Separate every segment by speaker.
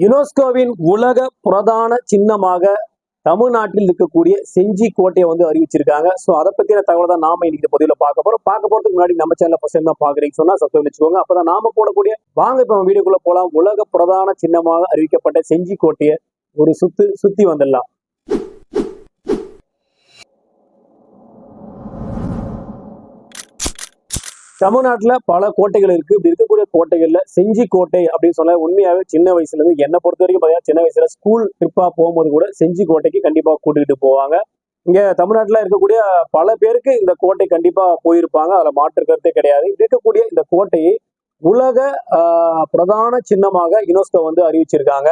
Speaker 1: யுனெஸ்கோவின் உலக பிரதான சின்னமாக தமிழ்நாட்டில் இருக்கக்கூடிய செஞ்சி கோட்டையை வந்து அறிவிச்சிருக்காங்க. ஸோ அதை பத்தின தகவல் தான் நாம இன்னைக்கு இந்த பதிவில் பார்க்க போறோம். பார்க்க போறதுக்கு முன்னாடி நம்ம சேனல் ஃபர்ஸ்ட் டைம் தான் பாக்குறீங்க சொன்னா சப்ஸ்கிரைப் வச்சுக்கோங்க. அப்பதான் நாம போடக்கூடிய வாங்க இப்போ வீடியோக்குள்ள போலாம். உலக பிரதான சின்னமாக அறிவிக்கப்பட்ட செஞ்சி கோட்டையை ஒரு சுத்து சுத்தி வந்துடலாம். தமிழ்நாட்டில் பல கோட்டைகள் இருக்கு. இப்படி இருக்கக்கூடிய கோட்டைகள்ல செஞ்சி கோட்டை அப்படின்னு சொல்ல உண்மையாகவே சின்ன வயசுல இருந்து என்னை பொறுத்த வரைக்கும் பார்த்தீங்கன்னா சின்ன வயசுல ஸ்கூல் ட்ரிப்பா போகும்போது கூட செஞ்சி கோட்டைக்கு கண்டிப்பா கூட்டிகிட்டு போவாங்க. இங்க தமிழ்நாட்டில் இருக்கக்கூடிய பல பேருக்கு இந்த கோட்டை கண்டிப்பா போயிருப்பாங்க. அதில் மாற்று கருத்தே கிடையாது. இப்படி இருக்கக்கூடிய இந்த கோட்டையை உலக பிரதான சின்னமாக யுனெஸ்கோ வந்து அறிவிச்சிருக்காங்க.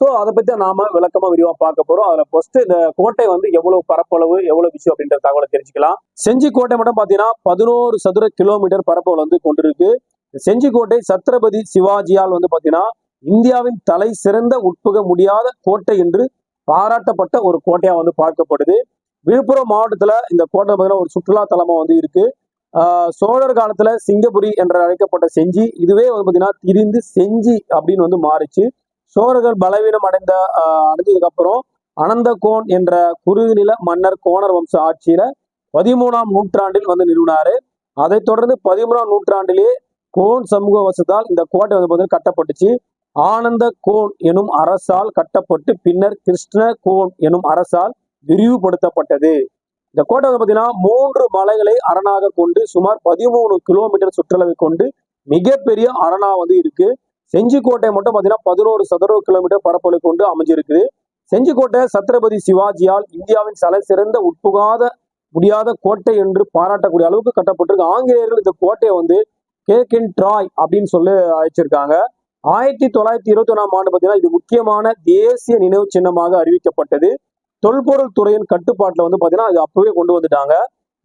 Speaker 1: ஸோ அதை பத்தி நாம விளக்கமா விரிவா பார்க்க போறோம். அதுல ஃபர்ஸ்ட் இந்த கோட்டை வந்து எவ்வளவு பரப்பளவு எவ்வளவு விஷயம் அப்படின்ற தகவலை தெரிஞ்சுக்கலாம். செஞ்சி கோட்டை மட்டும் பாத்தீங்கன்னா பதினோரு சதுர கிலோமீட்டர் பரப்பளவு வந்து கொண்டிருக்கு. செஞ்சி கோட்டை சத்ரபதி சிவாஜியால் வந்து பாத்தீங்கன்னா இந்தியாவின் தலை சிறந்த உட்புக முடியாத கோட்டை என்று பாராட்டப்பட்ட ஒரு கோட்டையா வந்து பார்க்கப்படுது. விழுப்புரம் மாவட்டத்துல இந்த கோட்டை பார்த்தீங்கன்னா ஒரு சுற்றுலா தலமா வந்து இருக்கு. சோழர் காலத்துல சிங்கபுரி என்று அழைக்கப்பட்ட செஞ்சி இதுவே வந்து பாத்தீங்கன்னா திரிந்து செஞ்சி அப்படின்னு வந்து மாறிச்சு. சோழர்கள் பலவீனம் அடைந்த ஆஹ் அடைஞ்சதுக்கு அப்புறம் அனந்தகோன் என்ற குறுநில மன்னர் கோணர் வம்ச ஆட்சியில பதிமூணாம் நூற்றாண்டில் வந்து நிறுவினாரு. அதைத் தொடர்ந்து பதிமூணாம் நூற்றாண்டிலேயே கோன் சமூக வசத்தால் இந்த கோட்டை வந்து பார்த்தீங்கன்னா கட்டப்பட்டுச்சு. ஆனந்த கோன் எனும் அரசால் கட்டப்பட்டு பின்னர் கிருஷ்ண கோன் எனும் அரசால் விரிவுபடுத்தப்பட்டது. இந்த கோட்டை வந்து பார்த்தீங்கன்னா மூன்று மலைகளை அரணாக கொண்டு சுமார் பதிமூணு கிலோமீட்டர் சுற்றளவை கொண்டு மிகப்பெரிய அரணா வந்து இருக்கு. செஞ்சிக்கோட்டை மட்டும் பார்த்தீங்கன்னா பதினோரு சதுர கிலோமீட்டர் பரப்பளவு கொண்டு அமைஞ்சிருக்குது. செஞ்சிக்கோட்டை சத்ரபதி சிவாஜியால் இந்தியாவின் தலை சிறந்த உட்புகாத முடியாத கோட்டை என்று பாராட்டக்கூடிய அளவுக்கு கட்டப்பட்டிருக்கு. ஆங்கிலேயர்கள் இந்த கோட்டையை வந்து கேக்கின் ட்ராய் அப்படின்னு சொல்லி அழைச்சிருக்காங்க. ஆயிரத்தி தொள்ளாயிரத்தி இருபத்தி ஒன்றாம் ஆண்டு பார்த்தீங்கன்னா இது முக்கியமான தேசிய நினைவு சின்னமாக அறிவிக்கப்பட்டது. தொல்பொருள் துறையின் கட்டுப்பாட்டில் வந்து பார்த்தீங்கன்னா இது அப்பவே கொண்டு வந்துட்டாங்க.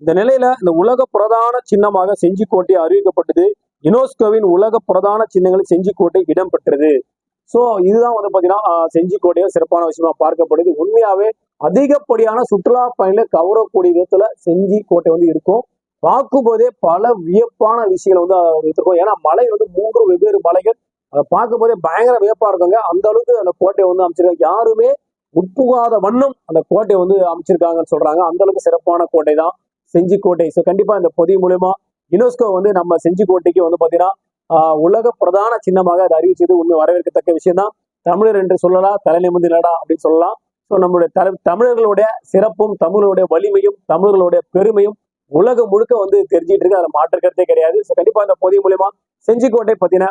Speaker 1: இந்த நிலையில இந்த உலக பிரதான சின்னமாக செஞ்சிக்கோட்டை அறிவிக்கப்பட்டது. யுனெஸ்கோவின் உலக பிரதான சின்னங்களில் செஞ்சிக்கோட்டை இடம்பெற்றது. ஸோ இதுதான் வந்து பார்த்தீங்கன்னா செஞ்சிக்கோட்டையில் சிறப்பான விஷயமா பார்க்கப்படுது. உண்மையாவே அதிகப்படியான சுற்றுலா பயணிகளை கவரக்கூடிய விதத்துல செஞ்சி கோட்டை வந்து இருக்கும். பார்க்கும்போதே பல வியப்பான விஷயங்கள் வந்து இருக்கும் ஏன்னா மலை வந்து மூன்று வெவ்வேறு மலைகள். அதை பார்க்கும்போதே பயங்கர வியப்பா இருக்குங்க. அந்த அளவுக்கு அந்த கோட்டையை வந்து அமைச்சிருக்காங்க. யாருமே உட்புகாத வண்ணம் அந்த கோட்டையை வந்து அமைச்சிருக்காங்கன்னு சொல்றாங்க. அந்த அளவுக்கு சிறப்பான கோட்டை தான் செஞ்சி கோட்டை ஸோ கண்டிப்பா இந்த பொதி மூலயமா யுனெஸ்கோ வந்து நம்ம செஞ்சு கோட்டைக்கு வந்து பார்த்தீங்கன்னா உலக பிரதான சின்னமாக அதை அறிவிச்சது. உண்மை வரவேற்கத்தக்க விஷயம் தான் தமிழர் என்று சொல்லலாம் தலை நிமிர்ந்து நடா அப்படின்னு சொல்லலாம். ஸோ நம்மளுடைய தல தமிழர்களுடைய சிறப்பும் தமிழருடைய வலிமையும் தமிழர்களுடைய பெருமையும் உலகம் முழுக்க வந்து தெரிஞ்சிட்டு இருக்கு அதில் மாற்று கருத்தே கிடையாது. ஸோ கண்டிப்பாக இந்த பதிவு மூலயமா செஞ்சிக்கோட்டை பற்றின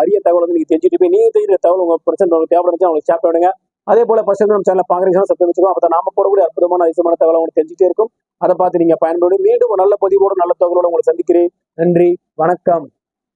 Speaker 1: அரிய தகவல் வந்து நீங்கள் தெரிஞ்சுட்டு போய் நீங்க தெரிஞ்சுற தகவல் உங்கள் பிரச்சனை உங்களுக்கு தேவைப்படுச்சு அவங்களுக்கு ஷேர் பண்ணுங்க. அதே போல ஃபர்ஸ்ட் நம்ம சேனல் பாக்குறீங்கன்னா சப்ஸ்கிரைப் வச்சுக்கோ அப்போ நாம போடக்கூடிய அற்புதமான அதிசயமான தகவல் உங்களுக்கு தெரிஞ்சுட்டே இருக்கும். அதை பார்த்து நீங்க பயன்படும் மீண்டும் ஒரு நல்ல பதிவோட நல்ல தகவலோடு உங்களை சந்திக்கிறேன். நன்றி வணக்கம்.